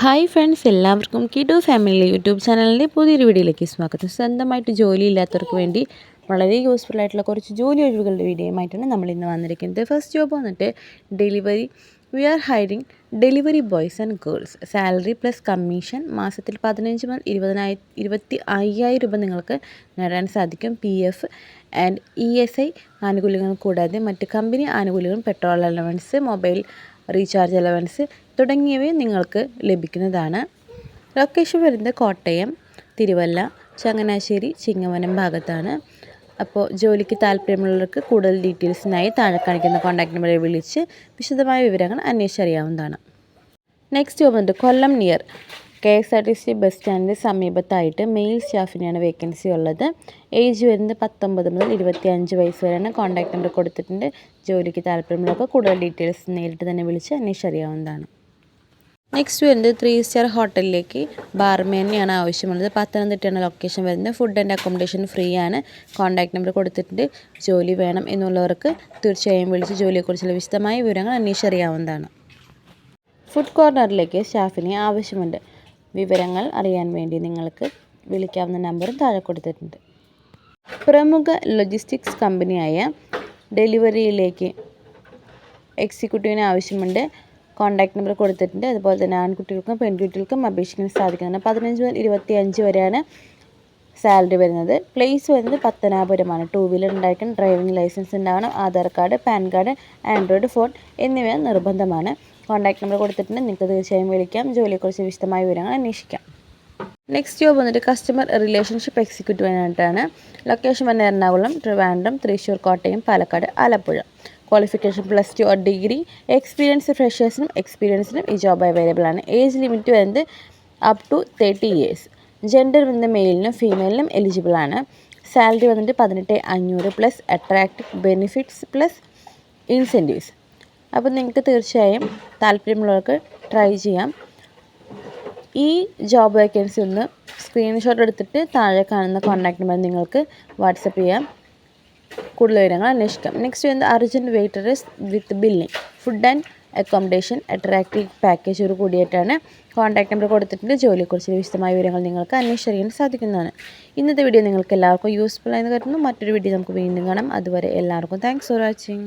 Hi friends എല്ലാവർക്കും കിഡു family YouTube ചാനലിന്റെ പുതിയൊരു വീഡിയോയിലേക്ക് സ്വാഗതം. സ്വന്തമായിട്ട് ജോലി ഇല്ലാത്തവർക്ക് വേണ്ടി വളരെ യൂസ്ഫുൾ ആയിട്ടുള്ള കുറച്ച് ജോലി ഒഴിവുകളുടെ വീഡിയോയുമായിട്ടാണ് നമ്മൾ ഇന്ന് വന്നിരിക്കുന്നത്. ഫസ്റ്റ് ജോബ് വന്നിട്ട് delivery we are hiring delivery boys and girls salary plus commission മാസത്തിൽ പതിനഞ്ച് മുതൽ ഇരുപതിനായി ഇരുപത്തി അയ്യായിരം രൂപ നിങ്ങൾക്ക് നേടാൻ സാധിക്കും. P F and E S I ആനുകൂല്യങ്ങൾ കൂടാതെ മറ്റ് കമ്പനി ആനുകൂല്യങ്ങളും petrol allowance mobile recharge allowance തുടങ്ങിയവയും നിങ്ങൾക്ക് ലഭിക്കുന്നതാണ്. ലൊക്കേഷൻ വരുന്നത് കോട്ടയം തിരുവല്ല ചങ്ങനാശ്ശേരി ചിങ്ങവനം ഭാഗത്താണ്. അപ്പോൾ ജോലിക്ക് താല്പര്യമുള്ളവർക്ക് കൂടുതൽ ഡീറ്റെയിൽസിനായി താഴെ കാണിക്കുന്ന കോൺടാക്ട് നമ്പറിൽ വിളിച്ച് വിശദമായ വിവരങ്ങൾ അന്വേഷിച്ചറിയാവുന്നതാണ് നെക്സ്റ്റ് വന്നിട്ട് Kollam near K S R T C bus സ്റ്റാൻഡിന് സമീപത്തായിട്ട് മെയിൽ സ്റ്റാഫിനാണ് വേക്കൻസി ഉള്ളത്. ഏജ് വരുന്നത് പത്തൊമ്പത് മുതൽ ഇരുപത്തി അഞ്ച് വയസ്സ് വരെയാണ്. കോൺടാക്ട് നമ്പർ കൊടുത്തിട്ടുണ്ട്. ജോലിക്ക് താല്പര്യമുള്ളവർക്ക് കൂടുതൽ ഡീറ്റെയിൽസ് നേരിട്ട് തന്നെ വിളിച്ച് അന്വേഷിച്ചറിയാവുന്നതാണ് നെക്സ്റ്റ് വരുന്നത് ത്രീ സ്റ്റാർ ഹോട്ടലിലേക്ക് ബാർമേനെയാണ് ആവശ്യമുള്ളത്. പത്തനംതിട്ടയാണ് ലൊക്കേഷൻ വരുന്നത്. ഫുഡ് ആൻഡ് അക്കോമഡേഷൻ ഫ്രീ ആണ്. കോൺടാക്ട് നമ്പർ കൊടുത്തിട്ടുണ്ട്. ജോലി വേണം എന്നുള്ളവർക്ക് തീർച്ചയായും വിളിച്ച് ജോലിയെക്കുറിച്ചുള്ള വിശദമായ വിവരങ്ങൾ അന്വേഷിച്ചറിയാവുന്നതാണ്. ഫുഡ് കോർണറിലേക്ക് സ്റ്റാഫിനെ ആവശ്യമുണ്ട്. വിവരങ്ങൾ അറിയാൻ വേണ്ടി നിങ്ങൾക്ക് വിളിക്കാവുന്ന നമ്പറും താഴെ കൊടുത്തിട്ടുണ്ട്. പ്രമുഖ ലോജിസ്റ്റിക്സ് കമ്പനിയായ ഡെലിവറിയിലേക്ക് എക്സിക്യൂട്ടീവിന് ആവശ്യമുണ്ട്. കോൺടാക്ട് നമ്പർ കൊടുത്തിട്ടുണ്ട്. അതുപോലെ തന്നെ ആൺകുട്ടികൾക്കും പെൺകുട്ടികൾക്കും അപേക്ഷിക്കാൻ സാധിക്കുന്നുണ്ട് പതിനഞ്ച് മുതൽ ഇരുപത്തി അഞ്ച് വരെയാണ് സാലറി വരുന്നത്. പ്ലേസ് വരുന്നത് പത്തനാപുരമാണ്. ടൂ വീലർ ഉണ്ടായിരിക്കണം. ഡ്രൈവിംഗ് ലൈസൻസ് ഉണ്ടാവണം. Aadhaar card PAN card Android phone എന്നിവ നിർബന്ധമാണ്. കോൺടാക്ട് നമ്പർ കൊടുത്തിട്ടുണ്ട്. നിങ്ങൾക്ക് തീർച്ചയായും വിളിക്കാം. ജോലിയെക്കുറിച്ച് വിശദമായ വിവരങ്ങൾ അന്വേഷിക്കാം. നെക്സ്റ്റ് ജോബ് വന്നിട്ട് കസ്റ്റമർ റിലേഷൻഷിപ്പ് എക്സിക്യൂട്ടീവ് ആയിട്ടാണ്. ലൊക്കേഷൻ വന്ന Ernakulam Trivandrum Thrissur Kottayam Palakkad Alappuzha. Qualification plus two or degree experience ഫ്രഷേഴ്സിനും എക്സ്പീരിയൻസിനും ഈ ജോബ് അവൈലബിൾ ആണ്. ഏജ് ലിമിറ്റ് വരുന്നത് up to thirty years gender വന്ന് മെയിലിനും ഫീമെയിലിനും എലിജിബിൾ ആണ്. സാലറി വന്നിട്ട് പതിനെട്ട് അഞ്ഞൂറ് plus attractive benefits plus incentives അപ്പോൾ നിങ്ങൾക്ക് തീർച്ചയായും താല്പര്യമുള്ളവർക്ക് ട്രൈ ചെയ്യാം. ഈ ജോബ് വേക്കൻസി ഒന്ന് സ്ക്രീൻഷോട്ട് എടുത്തിട്ട് താഴെ കാണുന്ന കോൺടാക്ട് നമ്പർ നിങ്ങൾക്ക് വാട്സപ്പ് ചെയ്യാം. കൂടുതൽ വിവരങ്ങൾ അന്വേഷിക്കാം. നെക്സ്റ്റ് വരുന്നത് urgent waitress with billing food and accommodation attractive package ഒരു കൂടിയിട്ടാണ് കോൺടാക്ട് നമ്പർ കൊടുത്തിട്ടുണ്ട്. ജോലിയെക്കുറിച്ച് വിശദമായ വിവരങ്ങൾ നിങ്ങൾക്ക് അന്വേഷിച്ചറിയാൻ സാധിക്കുന്നതാണ്. ഇന്നത്തെ വീഡിയോ നിങ്ങൾക്ക് എല്ലാവർക്കും യൂസ്ഫുൾ ആയെന്ന് കരുതുന്നു. മറ്റൊരു വീഡിയോ നമുക്ക് വീണ്ടും കാണാം. അതുവരെ എല്ലാവർക്കും താങ്ക്സ് ഫോർ വാച്ചിങ്